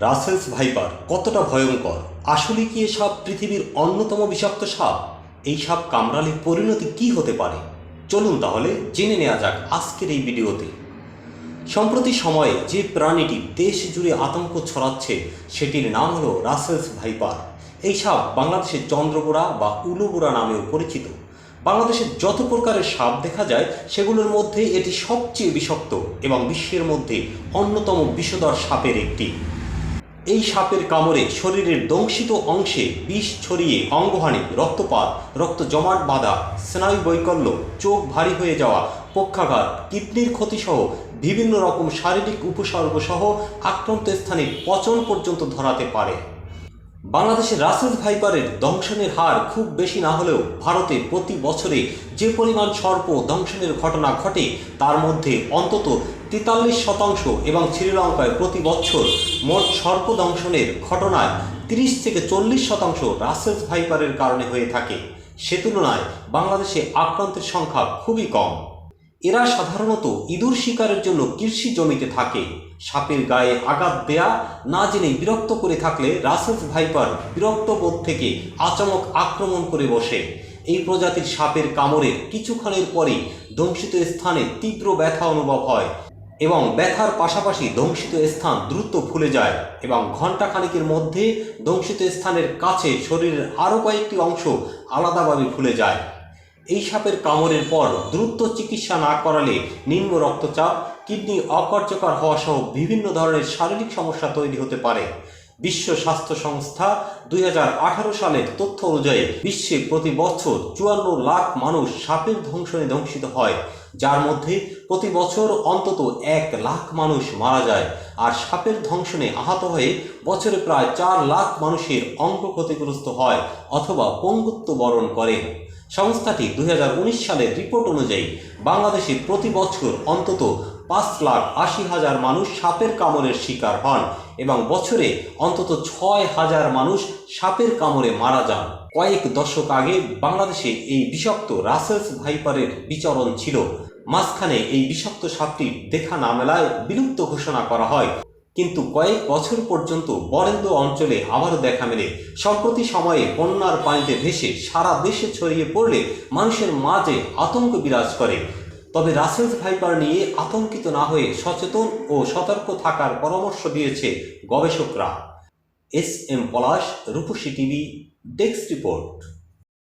Russell's viper কতটা ভয়ঙ্কর? আসলে কি এ সাপ পৃথিবীর অন্যতম বিষাক্ত সাপ? এই সাপ কামড়ালে পরিণতি কি হতে পারে? চলুন তাহলে জেনে নেওয়া যাক আজকের এই ভিডিওতে। সম্প্রতি সময়ে যে প্রাণীটি দেশ জুড়ে আতঙ্ক ছড়াচ্ছে, সেটির নাম হলো রাসেলস ভাইপার। এই সাপ বাংলাদেশের চন্দ্রবোড়া বা উলুবোড়া নামেও পরিচিত। বাংলাদেশে যত প্রকারের সাপ দেখা যায়, সেগুলোর মধ্যে এটি সবচেয়ে বিষাক্ত এবং বিশ্বের মধ্যে অন্যতম বিষধর সাপের একটি। এই সাপের কামড়ে শরীরের দংশিত অংশে বিষ ছড়িয়ে অঙ্গহানি, রক্তপাত রক্ত জমাট বাঁধা, স্নায়ু বৈকল্য, চোখ ভারী হয়ে যাওয়া, পক্ষাঘাত, কিডনির ক্ষতিসহ বিভিন্ন রকম শারীরিক উপসর্গ সহ আক্রান্ত স্থানে পচন পর্যন্ত ধরাতে পারে। বাংলাদেশের রাসেল ভাইপারের দংশনের হার খুব বেশি না হলেও ভারতে প্রতি বছরে যে পরিমাণ সর্প দংশনের ঘটনা ঘটে, তার মধ্যে অন্তত তেতাল্লিশ শতাংশ এবং শ্রীলঙ্কায় প্রতি বছর মোট সর্প দংশনের ঘটনায় তিরিশ থেকে চল্লিশ শতাংশ রাসেল ভাইপারের কারণে হয়ে থাকে। সে তুলনায় বাংলাদেশে আক্রান্তের সংখ্যা খুবই কম। এরা সাধারণত ইঁদুর শিকারের জন্য কৃষি জমিতে থাকে। সাপের গায়ে আঘাত দেয়া, না জেনে বিরক্ত করে থাকলে রাসেলস ভাইপার বিরক্ত বোধ থেকে আচমক আক্রমণ করে বসে। এই প্রজাতির সাপের কামড়ের কিছুক্ষণের পরেই ধ্বংসিত স্থানে তীব্র ব্যথা অনুভব হয় এবং ব্যথার পাশাপাশি ধ্বংসিত স্থান দ্রুত ফুলে যায় এবং ঘণ্টাখানিকের মধ্যে ধ্বংসিত স্থানের কাছে শরীরের আরও কয়েকটি অংশ আলাদাভাবে ফুলে যায়। এই সাপের কামড়ের পর দ্রুত চিকিৎসা না করালে নিম্ন রক্তচাপ, কিডনি অকার্যকর হওয়া সহ বিভিন্ন ধরনের শারীরিক সমস্যা তৈরি হতে পারে। বিশ্ব স্বাস্থ্য সংস্থা দুই হাজার আঠারো সালের তথ্য অনুযায়ী, বিশ্বে প্রতি বছর চুয়ান্ন লাখ মানুষ সাপের ধ্বংসনে ধ্বংসিত হয়, যার মধ্যে প্রতি বছর অন্তত এক লাখ মানুষ মারা যায় আর সাপের ধ্বংসনে আহত হয়ে বছরে প্রায় চার লাখ মানুষের অঙ্গ ক্ষতিগ্রস্ত হয় অথবা পঙ্গুত্ব বরণ করে। সংস্থাটি দুই হাজার উনিশ সালের রিপোর্ট অনুযায়ী বাংলাদেশে প্রতি বছর অন্তত পাঁচ লাখ আশি হাজার মানুষ সাপের কামড়ের শিকার হন এবং বছরে অন্তত ছয় হাজার মানুষ সাপের কামড়ে মারা যান। কয়েক দশক আগে বাংলাদেশে এই বিষাক্ত রাসেলস ভাইপারের বিচরণ ছিল। মাঝখানে এই বিষাক্ত সাপটি দেখা না মেলায় বিলুপ্ত ঘোষণা করা হয়। কিন্তু কয়েক বছর পর্যন্ত বরেন্দ্র অঞ্চলে আবারও দেখা মেলে। সম্প্রতি সময়ে বন্যার পানিতে ভেসে সারা দেশে ছড়িয়ে পড়লে মানুষের মাঝে আতঙ্ক বিরাজ করে। তবে রাসেলস ভাইপার নিয়ে আতঙ্কিত না হয়ে সচেতন ও সতর্ক থাকার পরামর্শ দিয়েছে গবেষকরা। S M Palash, Rupasi TV, desk report.